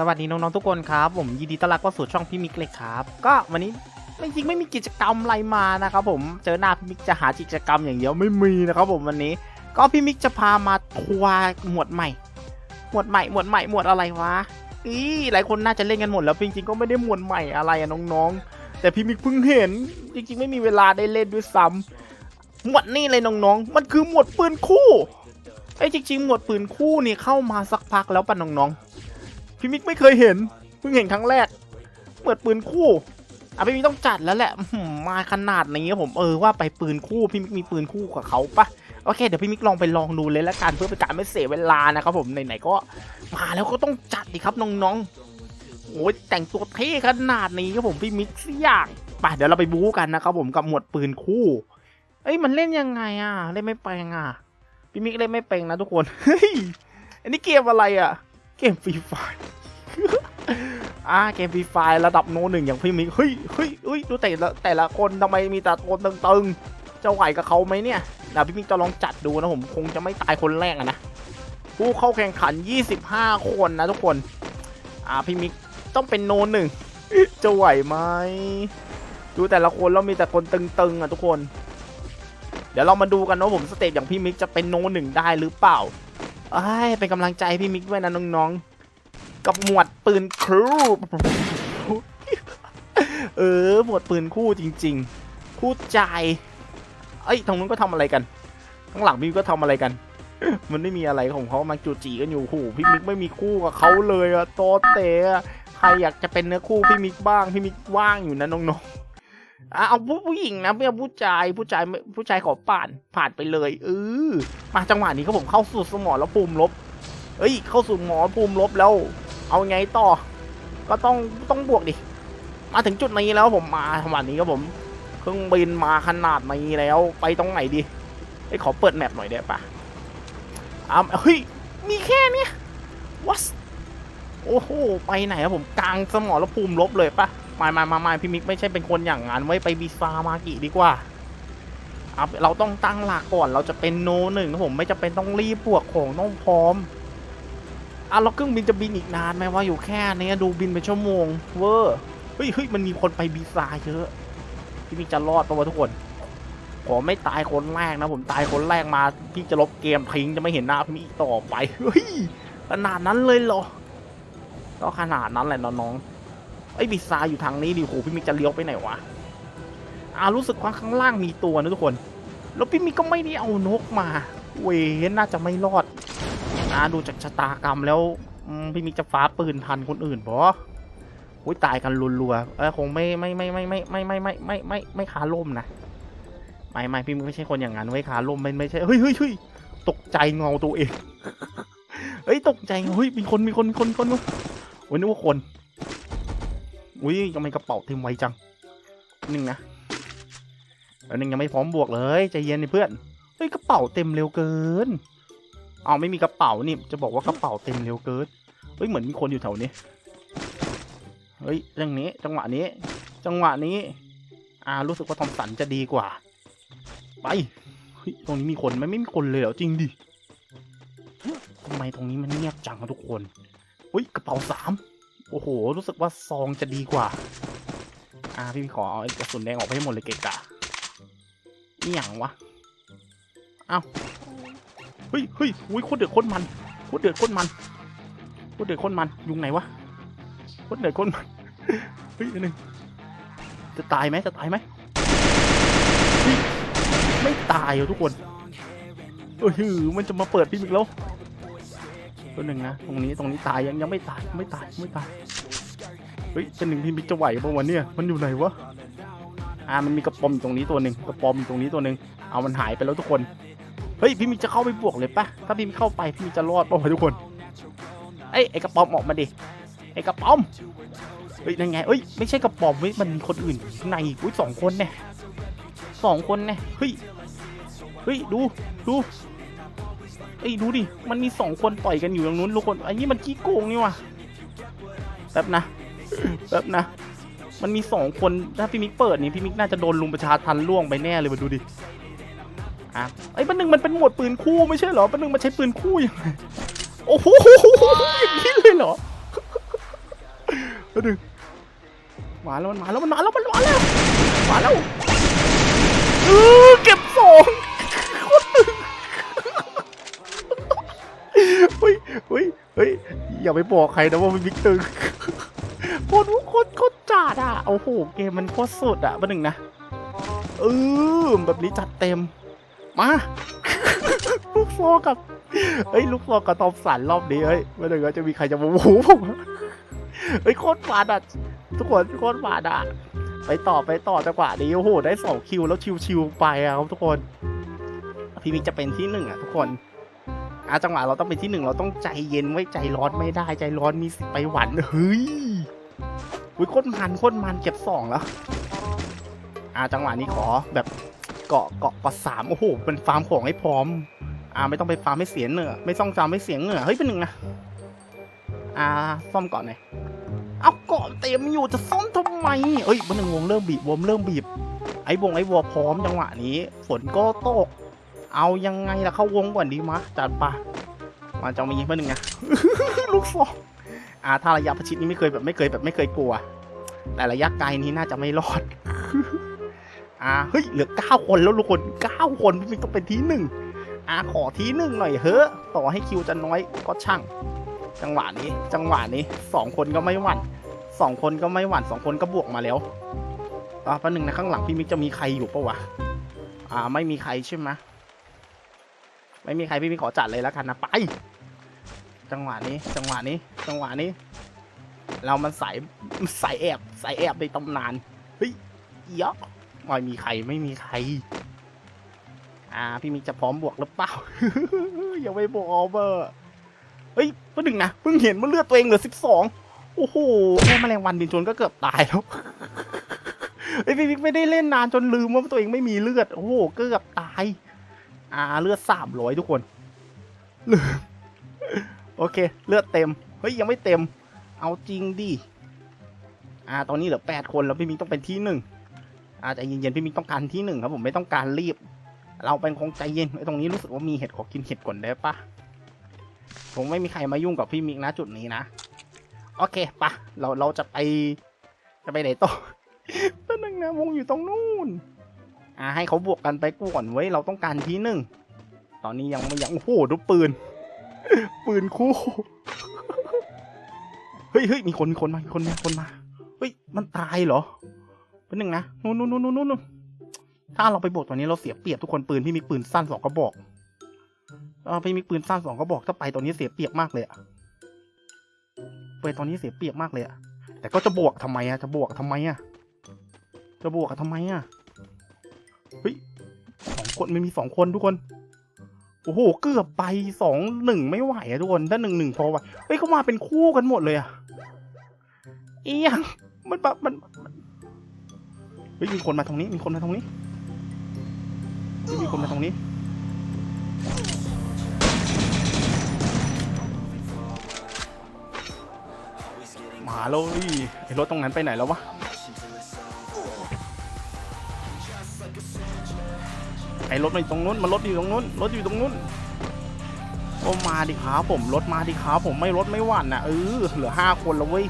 สวัสดีน้องๆทุกคนครับผมยินดีต้อนรับเข้าสู่ช่องพี่มิกเลยครับก็วันนี้ไม่จริงไม่มีกิจกรรมอะไรมานะครับผมเจอหน้าพี่มิกจะหากิจกรรมอย่างเดียวไม่มีนะครับผมวันนี้ ก็พี่มิกจะพามาทัวร์หมวดใหม่ หมวดใหม่หมวดใหม่หมวดอะไรวะอีหลายคนน่าจะเล่นกันหมดแล้วจริงๆก็ไม่ได้หมวดใหม่อะไรอะน้องๆ แต่พี่มิกเพิ่งเห็น จริงๆ ไม่มีเวลาได้เล่นด้วยซ้ำหมวดนี่เลยน้องๆ มันคือหมวดปืนคู่ไอ้จริงๆ หมวดปืนคู่นี่เข้ามาสักพักแล้วป่ะน้องๆ พี่มิกไม่เคยเห็นเพิ่งเห็นครั้งแรก เปิดปืนคู่อะพี่มิกต้องจัดแล้วแหละมาขนาดนี้ผมเออว่าไปปืนคู่พี่มิกมีปืนคู่กับเขาปะโอเคเดี๋ยวพี่มิกลองไปลองดูเลยละกันเพื่อเป็นการไม่เสียเวลานะครับผมไหนๆก็มาแล้วก็ต้องจัดดิครับน้องๆโอ้ยแต่งตัวเท่ขนาดนี้ครับผมพี่มิกสักอย่างไปเดี๋ยวเราไปบู๊กันนะครับผมกับหมวดปืนคู่ เอ้ยมันเล่นยังไงอะเล่นไม่เป็นอะพี่มิกเล่นไม่เป็นนะทุกคนเฮ้ยอันนี้เกมอะไรอะ เกมฟรีไฟอ่าเกมฟรีไฟระดับโนหนึ่งอย่างพี่มิกเฮ้ยเฮ้ยเฮ้ยดูแต่ละแต่ละคนทำไมมีแต่ตัวตึงๆจะไหวกับเขาไหมเนี่ยเดี๋ยวพี่มิกจะลองจัดดูนะผมคงจะไม่ตายคนแรกนะผู้เข้าแข่งขัน 25 คนนะทุกคน อ่าพี่มิกต้องเป็นโนหนึ่งจะไหวไหมดูแต่ละคนแล้วมีแต่คนตึงๆอะทุกคน เดี๋ยวเรามาดูกันนะผมสเตปอย่างพี่มิกจะเป็นโนหนึ่งได้หรือเปล่า เอ้ยเป็นกำลังใจพี่มิกด้วยนะน้องๆ กับหมวดปืนครูเออหมวดปืนคู่จริงๆ คู่ใจเอ้ยทางนู้นก็ทำอะไรกันข้างหลังพี่ก็ทำอะไรกัน มันไม่มีอะไรของเขามาจูจีกันอยู่โหพี่มิกไม่มีคู่กับเขาเลยอะโตเตะใครอยากจะเป็นเนื้อคู่พี่มิกบ้างพี่มิกว่างอยู่นะน้องๆ อะเอาผู้ผู้หญิงนะไม่เอาผู้ชายผู้ชายผู้ชายขอผ่านผ่านไปเลยเออมาจังหวะนี้ก็ผมเข้าสู่สมอแล้วภูมิลบ เอ้ย เข้าสู่หมอภูมิลบแล้ว เอาไงต่อ ก็ต้องต้องบวกดิมาถึงจุดนี้แล้วผมมาจังหวะนี้ก็ผมเครื่องบินมาขนาดนี้แล้ว ไปตรงไหนดีไอ้ขอเปิดแมปหน่อยได้ปะอ่าเฮ้ยมีแค่นี้ยวัสโอ้โหไปไหนครับผมกลางสมอแล้วภูมิลบเลยปะ มามามามาพี่มิกไม่ใช่เป็นคนอย่างนั้นไว้ไปบีซามากิดีกว่าเอะเราต้องตั้งหลักก่อนเราจะเป็นโนหนึ่งครับผมไม่จะเป็นต้องรีบบวกของต้องพร้อมอะแล้วเครื่องบินจะบินอีกนานไหมว่าอยู่แค่เนี้ยดูบินเป็นชั่วโมง เวอร์เฮ้ยเฮ้ยมันมีคนไปบีซาเยอะพี่มิกจะรอดปะวะทุกคนผมไม่ตายคนแรกนะผมตายคนแรกมาพี่จะลบเกมทิ้งจะไม่เห็นหน้าพี่มิกอีกต่อไปเฮ้ยขนาดนั้นเลยเหรอก็ขนาดนั้นแหละน้องๆ ไอ้บีซาอยู่ทางนี้ดิโหพี่มิกจะเลี้ยวไปไหนวะอ่ารู้สึกว่าข้างล่างมีตัวนะทุกคน แล้วพี่มิกก็ไม่ได้เอานกมา เวนน่าจะไม่รอดอ่าดูจากชะตากรรมแล้วพี่มิกจะฟ้าปืนทันคนอื่นปะอุ้ยตายกันรัวๆเออคงไม่ไม่ไม่ไม่ไม่ไม่ไม่ไม่ไม่ไม่ไม่ขาล่มนะไม่ไม่พี่มิกไม่ใช่คนอย่างนั้นไว้ขาล่มไม่ไม่ใช่เฮ้ยเฮ้ยเฮ้ยตกใจเงาตัวเองเฮ้ยตกใจเฮ้ยมีคนมีคนมีคนคนโอ้ยนึกว่าคน อุ้ยทำไมกระเป๋าเต็มไวจังหนึ่งนะแล้วนึงยังไม่พร้อมบวกเลยใจเย็นดิเพื่อนเฮ้ยกระเป๋าเต็มเร็วเกินเอาไม่มีกระเป๋านี่จะบอกว่ากระเป๋าเต็มเร็วเกินเฮ้ยเหมือนมีคนอยู่แถวนี้เฮ้ยเรื่องนี้จังหวะนี้ จังหวะนี้ อ่ารู้สึกว่าทอมสันจะดีกว่า ไปเฮ้ยตรงนี้มีคนไหมไม่มีคนเลยเหรอจริงดิทำไมตรงนี้มันเงียบจังอะทุกคนเฮ้ยกระเป๋าสาม โอ้โห รู้สึกว่าซองจะดีกว่า อ่า พี่ขอเอากระสุนแดงออกไปให้หมดเลยเกะกะนี่อย่างวะ เอ้า เฮ้ยเฮ้ยอุ้ยโคตรเดือดโคตรมันโคตรเดือดโคตรมันโคตรเดือดโคตรมัน ยุงไหนวะโคตรเดือดโคตรมัน เฮ้ยอันหนึ่งจะตายไหมจะตายไหมไม่ตายเหรอทุกคนเออหือมันจะมาเปิดพี่มิกแล้ว ตัวหนึ่งนะ ตรงนี้ตรงนี้ตายยังยังไม่ตายไม่ตายไม่ตาย เฮ้ยเป็นหนึ่งพี่มิกจะไหวปะวันเนี่ยมันอยู่ไหนวะ อ่ามันมีกระป๋อมตรงนี้ตัวหนึ่งกระป๋อมตรงนี้ตัวหนึ่งเอามันหายไปแล้วทุกคน เฮ้ยพี่มิกจะเข้าไปบวกเลยปะถ้าพี่มิกเข้าไปพี่มิกจะรอดป่าวะทุกคน เอ้ยไอ้กระป๋อมออกมาดิ ไอ้กระป๋อม เฮ้ยนั่นไงเอ้ยไม่ใช่กระป๋อมเว้ยมันมีคนอื่นข้างในอีกอุ้ยสองคนเนี่ยสองคนเนี่ยเฮ้ย เฮ้ยดูดู เอ้ยดูดิ มันมีสองคนต่อยกันอยู่ตรงนู้นทุกคนไอ้นี่มันขี้โกงนี่ว่ะแป๊บนะแป๊บนะ มันมีสองคนถ้าพี่มิกเปิดนี่พี่มิกน่าจะโดนลุมประชาทันล่วงไปแน่เลยมาดูดิอะไอ้ปันหนึ่งมันเป็นหมวดปืนคู่ไม่ใช่เหรอปันหนึ่งมันใช้ปืนคู่ยังไงโอ้โหอย่างนี้เลยเหรอแล้วดึงมาแล้วมันมาแล้วมันมาแล้วมันมาแล้วมาแล้วเออเก็บสอง อย่าไปบอกใครนะว่ามันบิ๊กตึงโคตรโคตรโคตรจัดอะโอ้โหเกมมันโคตรสุดอะประหนึ่งนะเออแบบนี้จัดเต็ม มา ลูกโซกับเฮ้ย ลูกโซกับตอมสันรอบนี้เฮ้ยไม่ได้ก็จะมีใครจะมาวูผมเฮ้ยโคตรหวานอะทุกคนโคตรหวานอะไปต่อไปต่อจังหวะนี้โอ้โหได้สองคิวแล้วชิวๆไปอะครับทุกคน พี่มิกจะเป็นที่หนึ่งอะทุกคน อะจังหวะเราต้องเป็นที่หนึ่งเราต้องใจเย็นไว้ใจร้อนไม่ได้ใจร้อนมีสิไปหวันเฮ้ยอุ้ยโคตรมันโคตรมันเก็บสองแล้ว อะจังหวะนี้ขอแบบเกาะเกาะเกาะสามโอ้โหเป็นฟาร์มของให้พร้อม อ่าไม่ต้องไปฟาร์มให้เสียเหงื่อไม่ต้องฟาร์มให้เสียเหงื่อเฮ้ยเป็นหนึ่งนะอ่าซ่อมก่อนหน่อยเอาก่อนเต็มอยู่จะซ่อมทำไมเอ้ยเป็นหนึ่งวงเริ่มบีบวงเริ่มบีบไอ้วงไอ้วอพร้อมจังหวะนี้ฝนก็ตก เอายังไงล่ะเข้าวงก่อนดีมะจัดปะมาจะมายิงเพื่อนหนึ่งนะลูกฟองอ่าถ้าระยะประชิดนี้ไม่เคยแบบไม่เคยแบบไม่เคยกลัว แต่ระยะไกลนี้น่าจะไม่รอด อ่าเฮ้ยเหลือเก้าคนแล้วทุกคนเก้าคนพี่ต้องเป็นทีหนึ่งอาขอทีหนึ่งหน่อยเฮ้อต่อให้คิวจะน้อยก็ช่าง จังหวะนี้ จังหวะนี้สองคนก็ไม่หวั่นสองคนก็ไม่หวั่นสองคนก็บวกมาแล้วอ่าแป๊บหนึงนะข้างหลังพี่มิกจะมีใครอยู่ปะวะอ่าไม่มีใครใช่ไหม ไม่มีใครพี่มิกขอจัดเลยแล้วกันนะไป จังหวะนี้ จังหวะนี้ จังหวะนี้ เรามันสายสายแอบสายแอบในตำนานเฮ้ยยอะไม่มีใครไม่มีใคร อ่า พี่มิกจะพร้อมบวกหรือเปล่ายังไม่บอกเบอร์เฮ้ยเพิ่งหนึ่งนะเพิ่งเห็นว่าเลือดตัวเองเหลือสิบสองโอ้โหแค่แมลงวันบินชนก็เกือบตายแล้วเฮ้พี่มิกไม่ได้เล่นนานจนลืมว่าตัวเองไม่มีเลือด โอ้โห เกือบตาย อาเลือดสามร้อยทุกคนลืมโอเค เลือดเต็ม เฮ้ย ยังไม่เต็ม เอาจริงดิอาตอนนี้เหลือแปดคนแล้วพี่มิกต้องเป็นที่หนึ่งอาใจเย็นๆพี่มิกต้องการที่หนึ่งครับผมไม่ต้องการรีบ เราเป็นคงใจเย็นไอ้ตรงนี้รู้สึกว่ามีเห็ดขอกินเห็ดก่อนได้ปะผมไม่มีใครมายุ่งกับพี่มิกนะจุดนี้นะ โอเคปะเราเราจะไป จะไปไหนต่อต้นนึงนะวงอยู่ตรงนู้น อ่าให้เขาบวกกันไปก่อนไว้เราต้องการทีหนึ่งตอนนี้ยังไม่ยังโอ้โหดูปืน ปืนคู่เฮ้ยเฮ้ยมีคนมีคนมามีคนมามีคนมาเฮ้ยมันตายเหรอเป็นหนึ่งนะนู่นนู่นนู่นนู่นถ้าเราไปบวกตัวนี้เราเสียเปรียบทุกคนปืนพี่มีปืนสั้นสองกระบอกเออพี่มีปืนสั้นสองกระบอกถ้าไปตัวนี้เสียเปรียบมากเลยอะไปตอนนี้เสียเปรียบมากเลยอะแต่ก็จะบวกทำไมอะจะบวกทำไมอะจะบวกทำไมอะ คนไม่มีสองคนทุกคนโอ้โหเกือบไปสองหนึ่งไม่ไหวอะทุกคนถ้าหนึ่งหนึ่งพอไหวเฮ้ยเขามาเป็นคู่กันหมดเลยอะเอียงมันแบบมันมันเฮ้ยมีคนมาตรงนี้มีคนมาตรงนี้มีคนมาตรงนี้มาเลยไอ้รถตรงนั้นไปไหนแล้ววะ ไอ้รถมันอยู่ตรงนู้นมันรถอยู่ตรงนู้นรถอยู่ตรงนู้นโอ้มาดิครับผมรถมาดิครับผมไม่รถไม่หวั่นนะเออเหลือห้าคนแล้วเว้ย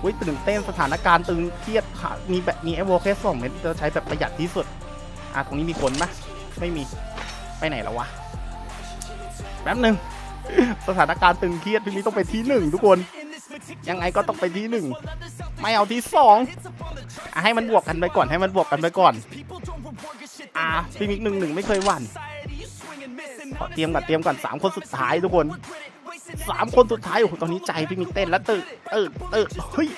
เว้ยตื่นเต้นสถานการณ์ตึงเครียดค่ะมีแบบมีไอโวแค่สองเม็ดจะใช้แบบประหยัดที่สุดอะตรงนี้มีคนปะไม่มีไปไหนแล้ววะแป๊บหนึ่งสถานการณ์ตึงเครียดพี่นี้ต้องไปที่หนึ่งทุกคน ยังไงก็ต้องไปที่หนึ่งไม่เอาที่สองอให้มันบวกกันไปก่อนให้มันบวกกันไปก่อน อะพี่มิกหนึ่งหนึ่งไม่เคยหวั่นขอเตรียมก่อนเตรียมก่อนสามคนสุดท้ายทุกคนสามคนสุดท้ายโอ้โหตอนนี้ใจพี่มิกเต้นแล้วตื่นตื่นตื่นเฮ้ย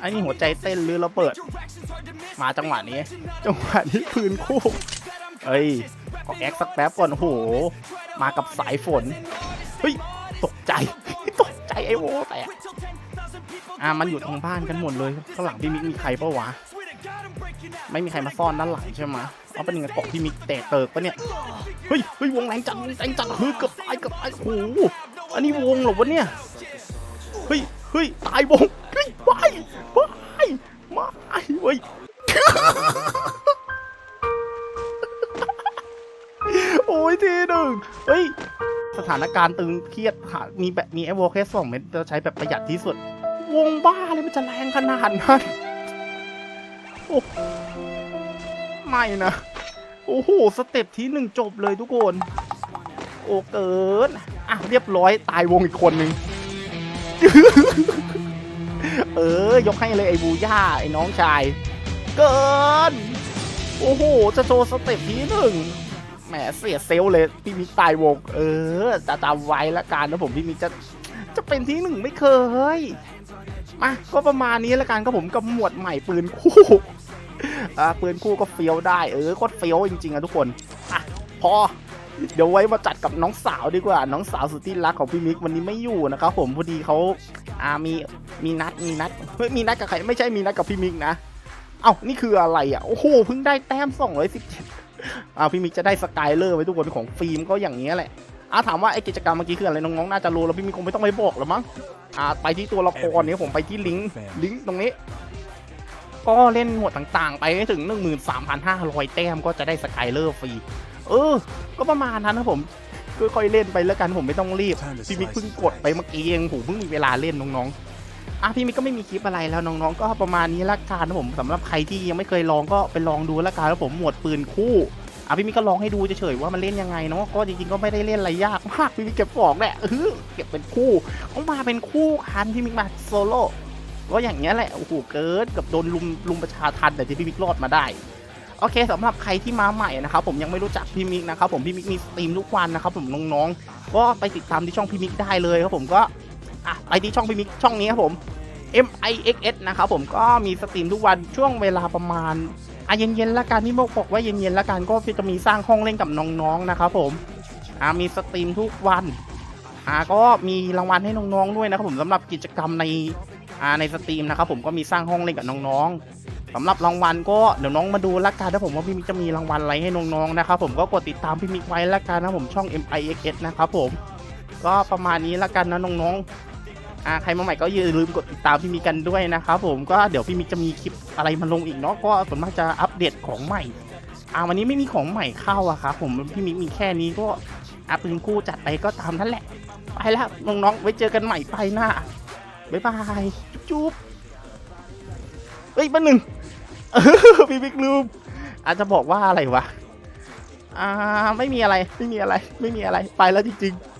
ไอ้นี่หัวใจเต้นหรือระเบิด มาจังหวะนี้ จังหวะนี้ปืนคู่เอ้ยขอแอคสักแป๊บก่อนโอ้โห มากับสายฝน เฮ้ย ตกใจ ตกใจไอ้โวแตกอ่ามันอยู่ทางบ้านกันหมดเลยข้างหลังพี่มิกมีใครปะวะ ไม่มีใครมาซ่อนด้านหลังใช่ไหมเอาเป็นยังไงกาะพี่มิกแตกเติกปะเนี่ย เฮ้ยเฮ้ยวงแรงจัดวงแรงจัดเฮ้ยเกือบตายเกือบตายโอ้โหอันนี้วงเหรอวะเนี่ย เฮ้ยเฮ้ยตายวง เฮ้ยไปไปมาไอ้เว้ยโอ้ยทีหนึ่งเฮ้ย สถานการณ์ตึงเครียดค่ะมีแบบมีไอโวแค่สองเม็ดจะใช้แบบประหยัดที่สุด วงบ้าเลยมันจะแรงขนาดนั้น โอ้ไม่นะ โอ้โห สเต็ปที่หนึ่งจบเลยทุกคน โอ้เกินอะเรียบร้อยตายวงอีกคนนึง เออ ยกให้เลยไอ้บูย่า ไอ้น้องชาย เกิน โอ้โห จะโชว์สเต็ปที่หนึ่งแหมเสียเซลลเลยพี่มิกตายวง เออจะจำไว้ละกันนะผมพี่มิกจะจะเป็นที่หนึ่งไม่เคย มาก็ประมาณนี้ละกันก็ผมกับหมวดใหม่ปืนคู่อ่าปืนคู่ก็เฟี้ยวได้เออโคตรเฟี้ยวจริงๆอะทุกคนอะพอเดี๋ยวไว้มาจัดกับน้องสาวดีกว่า น้องสาวสุดที่รักของพี่มิกวันนี้ไม่อยู่นะครับผมพอดีเขาอ่ามีมีนัดมีนัดเฮ้ยมีนัดกับใครไม่ใช่มีนัดกับพี่มิกนะเอ้านี่คืออะไรอะโอ้โหเพิ่งได้แต้ม217อ่าพี่มิกจะได้สกายเลอร์ไว้ทุกคนของฟิล์มก็อย่างนี้แหละอ่าถามว่าไอกิจกรรมเมื่อกี้คืออะไรน้องๆน่าจะรู้แล้วพี่มิกคงไม่ต้องไปบอกหรอกมั้ง อ่าไปที่ตัวละครเนี้ผมไปที่ลิงก์ลิงก์ตรงนี้ ก็เล่นหมวดต่างๆ ไปให้ถึง 13,500 แต้มก็จะได้สกายเลอร์ฟรี เออ ก็ประมาณนั้นนะผมค่อยๆเล่นไปแล้วกันผมไม่ต้องรีบ พี่มิกเพิ่งกดไปเมื่อกี้เองผมเพิ่งมีเวลาเล่นน้องๆอะพี่มิกก็ไม่มีคลิปอะไรแล้วน้องๆ ก็ประมาณนี้ละกันนะผมสำหรับใครที่ยังไม่เคยลองก็ไปลองดูละกันแล้วผมหมวดปืนคู่ อะพี่มิกก็ลองให้ดูเฉยๆว่ามันเล่นยังไงเนาะก็จริงๆก็ไม่ได้เล่นอะไรยากมากพี่มิกเก็บของแหละเออเก็บเป็นคู่เขามาเป็นคู่คันพี่มิกมาโซโล่ก็อย่างเงี้ยแหละโอ้โหเกิดกับโดนลุมลุมประชาทันแต่ที่พี่มิกรอดมาได้โอเคสำหรับใครที่มาใหม่นะครับผมยังไม่รู้จักพี่มิกนะครับผมพี่มิกมีสตรีมทุกวันนะครับผมน้องๆ ก็ไปติดตามที่ช่องพี่มิกได้เลยครับผมก็อะไปที่ช่องพี่มิกช่องนี้ครับผม M I X S นะครับผมก็มีสตรีมทุกวันช่วงเวลาประมาณ อะเย็นๆละกันพี่โมกบอกว่าเย็นๆละกันก็จะมีสร้างห้องเล่นกับน้องๆนะครับผมอะมีสตรีมทุกวันอะก็มีรางวัลให้น้องๆด้วยนะครับผมสำหรับกิจกรรมในอ่าในสตรีมนะครับผมก็มีสร้างห้องเล่นกับน้องๆสำหรับรางวัลก็เดี๋ยวน้องมาดูละกันถ้าผมว่าพี่มิกจะมีรางวัลอะไรให้น้องๆนะครับผมก็กดติดตามพี่มิกไว้ละกันนะผมช่อง M I X S นะครับผมก็ประมาณนี้ละกันนะน้องๆ อ่าใครมาใหม่ก็อย่าลืมกดติดตามพี่มิกกันด้วยนะครับผมก็เดี๋ยวพี่มิกจะมีคลิปอะไรมาลงอีกเนาะก็ส่วนมากจะอัปเดตของใหม่อ่าวันนี้ไม่มีของใหม่เข้าอะครับผมพี่มิกมีแค่นี้ก็อะปืนคู่จัดไปก็ตามนั่นแหละ ไปแล้วน้องๆไว้เจอกันใหม่ไปหน้าบ๊ายบายจุ๊บเฮ้ยมาหนึ่งพี่บิ๊กลืมอาจจะบอกว่าอะไรวะอ่าไม่มีอะไรไม่มีอะไร ไม่มีอะไรไปแล้วจริงๆ